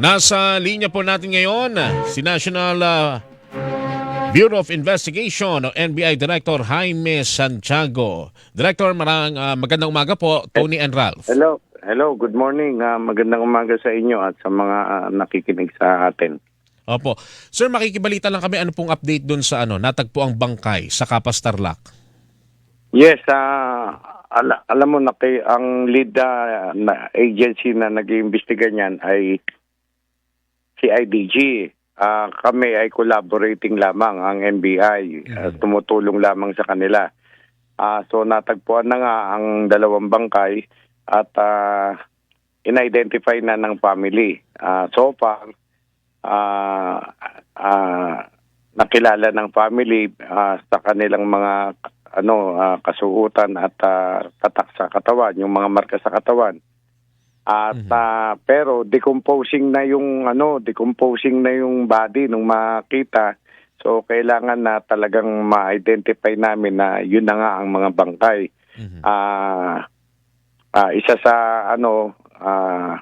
Nasa linya po natin ngayon si National ah, Bureau of Investigation o NBI Director Jaime Santiago. Director, marang ah, magandang umaga po, Tony and Ralph. Hello. Hello, good morning. Ah, magandang umaga sa inyo at sa mga ah, nakikinig sa atin. Opo. Sir, makikibalita lang kami ano pong update doon sa ano, natagpo ang bangkay sa Kapas Tarlac. Yes, ah, ala- alam mo na kay ang lead ah, na agency na nag-iimbestiga niyan ay CIDG. Ah, kami ay collaborating lamang ang NBI. ah, tumutulong lamang sa kanila. Ah, so natagpuan na nga ang dalawang bangkay at ah, in-identify na ng family. Ah, so far, ah, ah, nakilala ng family ah, sa kanilang mga ano ah, kasuotan at ah, tatak sa katawan, yung mga marka sa katawan. At ah, pero decomposing na yung ano, decomposing na yung body nung makita. So kailangan na talagang ma-identify namin na yun na nga ang mga bangkay. Mhm. Ah, ah, isa sa ano ah,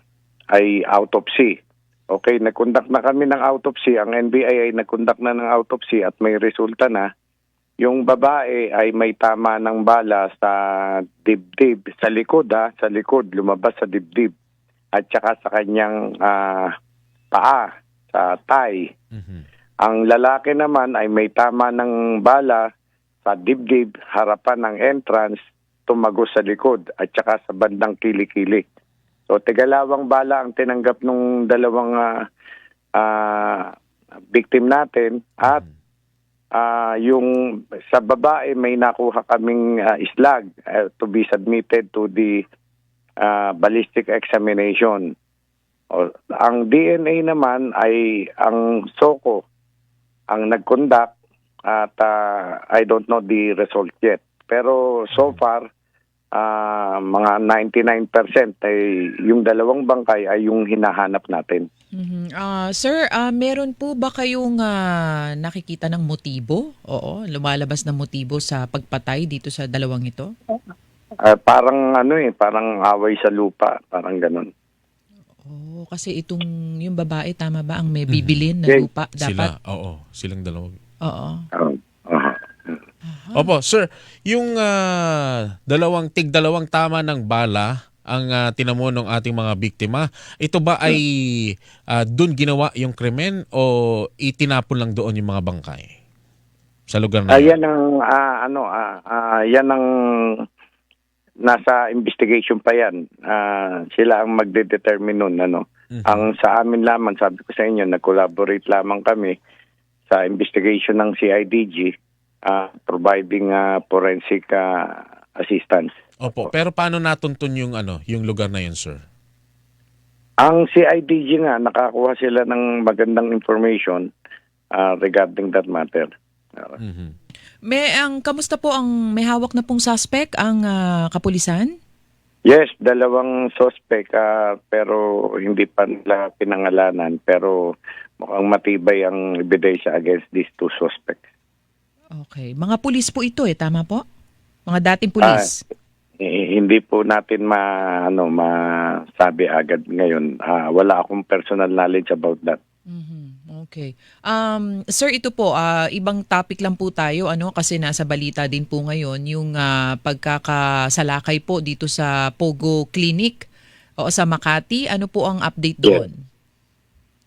ay autopsy. Okay, nag-conduct na kami ng autopsy. Ang NBI ay nag-conduct na ng autopsy at may resulta na. Yung babae ay may tama ng bala sa dibdib, sa likod ha, sa likod, lumabas sa dibdib. At saka sa kanyang ah, paa, sa thigh. Mhm. Ang lalaki naman ay may tama ng bala sa dibdib, harapan ng entrance, tumagos sa likod at saka sa bandang kilikili. So tigalawang bala ang tinanggap ng dalawang ah, ah, victim natin at ah, yung sa babae may nakuha kaming ah, islag ah, to be submitted to the ah, ballistic examination. O, ang DNA naman ay ang SOCO ang nag-conduct at ah, I don't know the result yet. Pero so far, ah, mga 99% ay yung dalawang bangkay ay yung hinahanap natin. Mhm. Ah, sir, ah, meron po ba kayong ah, nakikita ng motibo? Oo, lumalabas na motibo sa pagpatay dito sa dalawang ito? Ah, parang ano eh, parang away sa lupa, parang ganun. Oh, kasi itong yung babae tama ba ang may Mhm. bibilin na lupa Sila, dapat? oo, silang dalawa. Oo. Ah, aha. Opo, sir, yung ah, dalawang tig dalawang tama ng bala ang uh, tinamo ng ating mga biktima, ito ba ay ah, doon ginawa yung krimen o itinapon lang doon yung mga bangkay? Sa lugar na yun? yan ang ah, ano ah, ah, yan ang nasa investigation pa yan. Ah, sila ang magde-determine nun ano. Mhm. Ang sa amin lamang, sabi ko sa inyo, nag-collaborate lamang kami sa investigation ng CIDG ah, providing ah, forensic ah, assistance. Opo, pero paano natuntun yung ano, yung lugar na yun, sir? Ang CIDG nga, nakakuha sila ng magandang information ah, regarding that matter. Mhm. May ang kamusta po ang may hawak na pong suspect ang ah, kapulisan? Yes, dalawang suspect ah, pero hindi pa nila pinangalanan pero mukhang matibay ang ebidensya against these two suspects. Okay. Mga pulis po ito eh, tama po? Mga dating pulis. Eh, hindi po natin ma ano masabi agad ngayon. Ah, wala akong personal knowledge about that. Mhm. Okay. Um, sir, ito po, ah, ibang topic lang po tayo ano kasi nasa balita din po ngayon yung ah, pagkakasalakay po dito sa Pogo Clinic o sa Makati. Ano po ang update doon?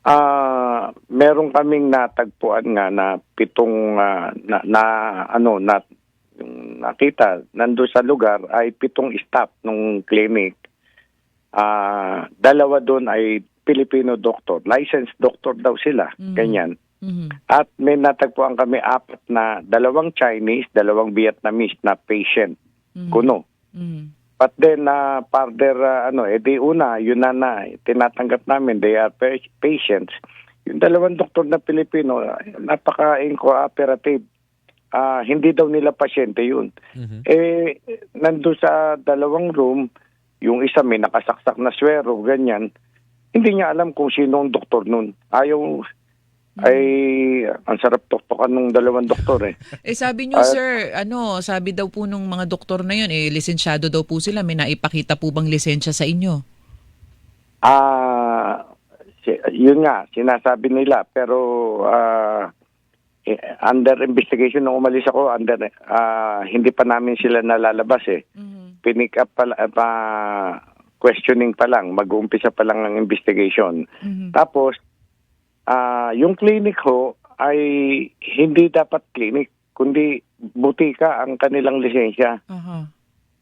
Ah, meron kaming natagpuan nga na pitong ah, na, na ano na yung nakita nando sa lugar ay pitong staff ng clinic. Ah, dalawa doon ay Filipino doctor, licensed doctor daw sila, Mhm. ganyan. Mhm. At may natagpuan kami apat na dalawang Chinese, dalawang Vietnamese na patient, Mhm. kuno. Mhm. But then, uh, further, uh, ano, edi una, yun na na, tinatanggap namin, they are pa- patients. Yung dalawang doktor na Pilipino, uh, napaka-incooperative. Ah, hindi daw nila pasyente yun. Mhm. Eh, nandun sa dalawang room, yung isa may nakasaksak na swero, ganyan. Hindi niya alam kung sino ang doktor nun. Ayaw, ay, ang sarap tuktukan ng dalawang doktor eh. Eh sabi niyo Ah, sir, ano, sabi daw po nung mga doktor na yun, eh lisensyado daw po sila, may naipakita po bang lisensya sa inyo? Ah, Si- yun nga, sinasabi nila. Pero ah, eh, under investigation nung umalis ako, under, ah, hindi pa namin sila nalalabas eh. Mhm. Pinick up pa, la- pa questioning pa lang, mag-uumpisa pa lang ng investigation. Mhm. Tapos, ah, yung clinic ho ay hindi dapat clinic, kundi butika ang kanilang lisensya. Aha.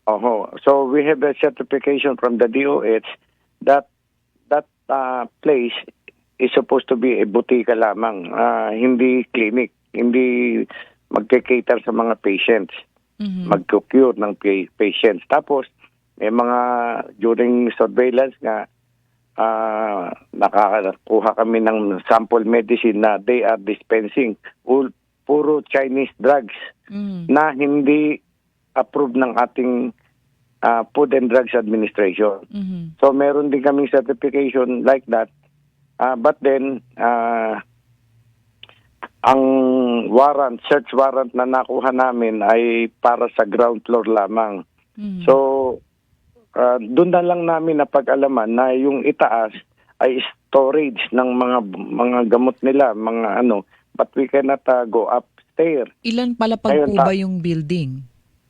Oho. So we have a certification from the DOH that uh, place is supposed to be a butika lamang, ah, hindi clinic, hindi magke-cater sa mga patients, Mhm. mag-cure ng pa- patients. Tapos may mga during surveillance nga ah nakakakuha kami ng sample medicine na they are dispensing ul- puro Chinese drugs Mhm. na hindi approved ng ating ah, Food and Drugs Administration. Mhm. So meron din kaming certification like that. Ah, but then ah, ang warrant, search warrant na nakuha namin ay para sa ground floor lamang. Mhm. So ah, doon na lang namin napag-alaman na yung itaas ay storage ng mga mga gamot nila, mga ano, but we cannot ah, go upstairs Ilan po ta- ba yung building?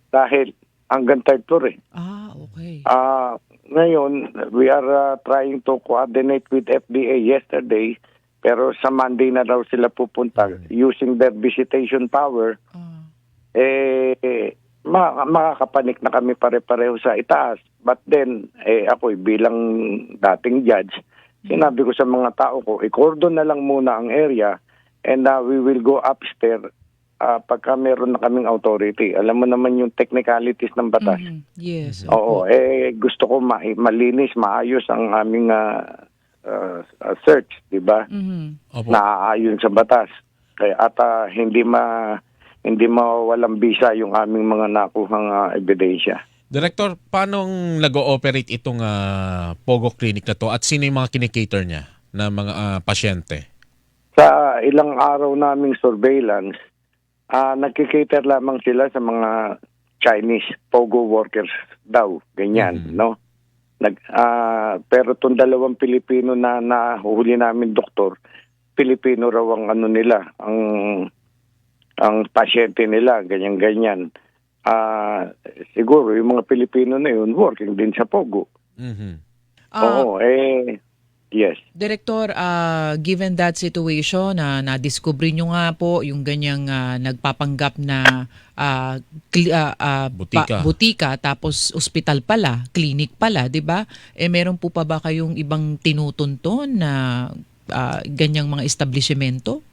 dahil hanggang third floor eh. Ah, okay. Ah, ngayon, we are ah, trying to coordinate with FDA yesterday, pero sa Monday na daw sila pupunta using their visitation power. Ah. Eh, ma- makakapanik na kami pare-pareho sa itaas. But then, eh, ako bilang dating judge, sinabi ko sa mga tao ko, i-cordon na lang muna ang area and ah, we will go upstairs ah, pagka meron na kaming authority. Alam mo naman yung technicalities ng batas. Mhm. Yes. Oo, eh gusto ko ma- malinis, maayos ang aming ah, ah, search, 'di ba? Mhm. Opo. Naaayon sa batas. Kaya at ah, hindi ma hindi mawalang bisa yung aming mga nakuhang ah, ebidensya. Director, paano nag-ooperate itong ah, Pogo Clinic na to at sino yung mga kinikater niya na mga ah, pasyente? Sa ilang araw naming surveillance, ah nagkikater lamang sila sa mga Chinese pogo workers daw, ganyan, Mhm. no? Nag ah, pero tong dalawang Pilipino na nahuli namin doktor, Pilipino raw ang ano nila, ang ang pasyente nila, ganyan-ganyan. Ah, siguro yung mga Pilipino na yun working din sa pogo. Mhm. Ah, Oo, eh yes. Director, ah, given that situation na nadiskubre nyo nga po yung ganyang ah, nagpapanggap na kli- ah, ah, Butika. butika tapos ospital pala, clinic pala, 'di ba? Eh meron po pa ba kayong ibang tinutunton na ah, ganyang mga establishmento?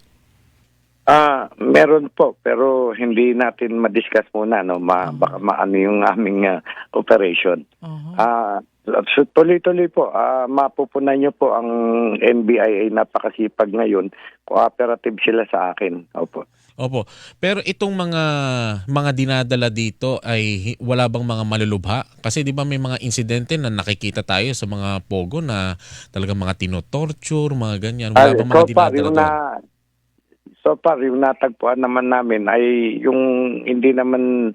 Ah, meron po pero hindi natin ma-discuss muna no, ma, baka maano yung aming ah, operation. Ah, so tuloy-tuloy po, ah, mapupunan niyo po ang ay napakasipag ngayon. Cooperative sila sa akin. Opo. Opo. Pero itong mga mga dinadala dito ay wala bang mga malulubha? Kasi 'di ba may mga insidente na nakikita tayo sa mga Pogo na talagang mga tinotorture, mga ganyan. Wala Ah, bang so mga far, dinadala doon? na, so far, yung natagpuan naman namin ay yung hindi naman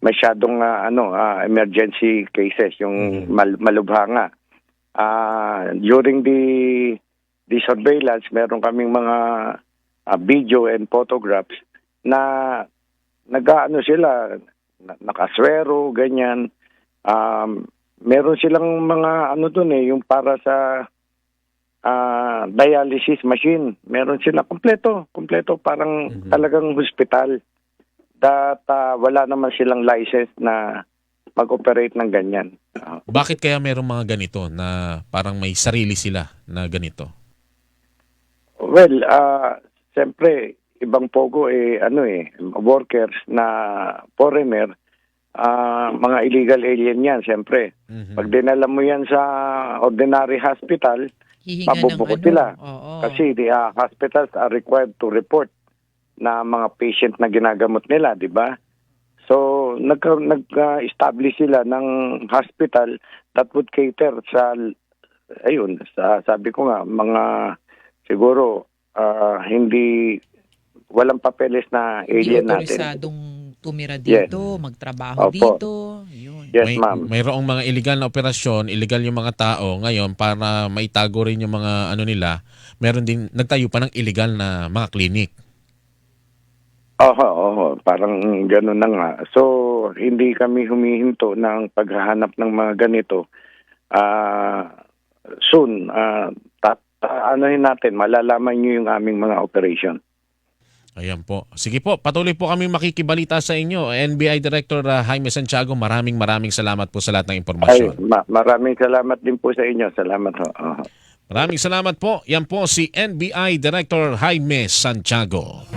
masyadong ah, ano ah, emergency cases, yung Mhm. mal- malubha nga. Ah, during the the surveillance, meron kaming mga ah, video and photographs na nag-ano sila, na- nakaswero, ganyan. Um, meron silang mga ano dun eh, yung para sa ah, dialysis machine. Meron sila kompleto, kompleto parang Mhm. talagang hospital. That ah, wala naman silang license na mag-operate ng ganyan. Ah, Bakit kaya merong mga ganito na parang may sarili sila na ganito? well, ah siyempre ibang pogo eh ano eh workers na foreigner ah, mga illegal alien yan siyempre. Mhm. Pag dinala mo yan sa ordinary hospital, Hihinga ng mabubukod ano? sila. Oo. Kasi the uh, hospitals are required to report na mga patient na ginagamot nila, di ba? So, nag, nag-establish sila ng hospital that would cater sa, ayun, sa, sabi ko nga, mga siguro ah, hindi, walang papeles na Hindi alien natin. otorisadong tumira Yes. dito, magtrabaho Opo. dito. Yun. Yes, may, ma'am. mayroong mga illegal na operasyon, illegal yung mga tao ngayon para maitago rin yung mga ano nila. Meron din nagtayo pa ng illegal na mga clinic. Oho, oho, parang gano'n na nga. So, hindi kami humihinto ng paghahanap ng mga ganito. Ah, soon, ah, ta- ta- anuhin natin, malalaman nyo yung aming mga operation. Ayan po. Sige po, patuloy po kami makikibalita sa inyo. NBI Director uh, Jaime Santiago, maraming maraming salamat po sa lahat ng Ay, impormasyon. ma- maraming salamat din po sa inyo. Salamat ho. Oho. Maraming salamat po. Yan po si NBI Director Jaime Santiago.